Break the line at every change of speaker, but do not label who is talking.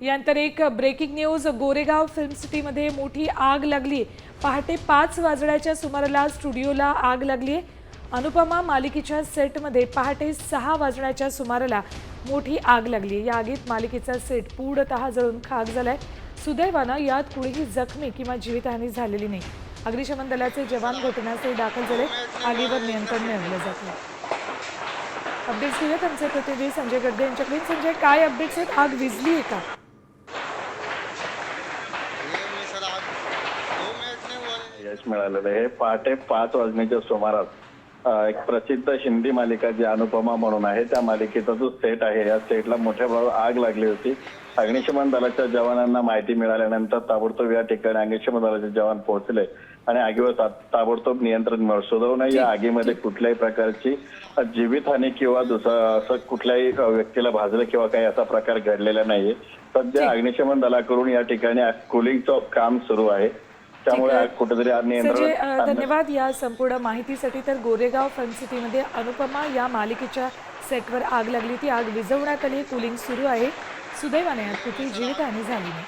यानंतर एक breaking news Goregaon film सिटीमध्ये मोठी आग लागली. पहाटे पाच वाजण्याच्या सुमाराला स्टुडिओला आग लागली. अनुपमा मालिकेच्या सेटमध्ये पहाटे सहा वाजण्याच्या सुमाराला मोठी आग लागली. या आगीत मालिकेचा सेट पूर्णतः जळून खाक झालाय. सुदैवानं यात कुणीही जखमी किंवा जीवितहानी झालेली नाही. अग्निशमन दलाचे जवान घटनास्थळी दाखल झाले. आगीवर नियंत्रण मिळवलं जातं अपडेट्स घेऊयात आमचे प्रतिनिधी संजय गड्डे यांच्याकडे संजय काय अपडेट्स आहेत? आग विजली आहे का?
यश मिळालेलं आहे. पहाटे पाच वाजण्याच्या सुमारास एक प्रसिद्ध हिंदी मालिका जी अनुपमा म्हणून आहे त्या मालिकेचा जो सेट आहे या सेटला मोठ्या प्रमाणात आग लागली होती. अग्निशमन दलाच्या जवानांना माहिती मिळाल्यानंतर ताबडतोब या ठिकाणी अग्निशमन दलाचे जवान पोहोचले आणि आगीवर ताबडतोब नियंत्रण मिळवलं सुदैवानं या आगीमध्ये कुठल्याही प्रकारची जीवितहानी किंवा दुसरं असं कुठल्याही व्यक्तीला भाजलं किंवा काही असा प्रकार घडलेला नाहीये. सध्या अग्निशमन दलाकडून या ठिकाणी कुलिंगचं काम सुरू आहे. त्यामुळे कुठेतरी नियंत्रण
धन्यवाद या संपूर्ण माहितीसाठी. तर गोरेगाव फिल्म सिटीमध्ये अनुपमा या मालिकेच्या सेटवर आग लागली ती आग विझवण्यात आली कुलिंग सुरू आहे. सुदैवाने यात कुठेही जीवितहानी झाली नाही.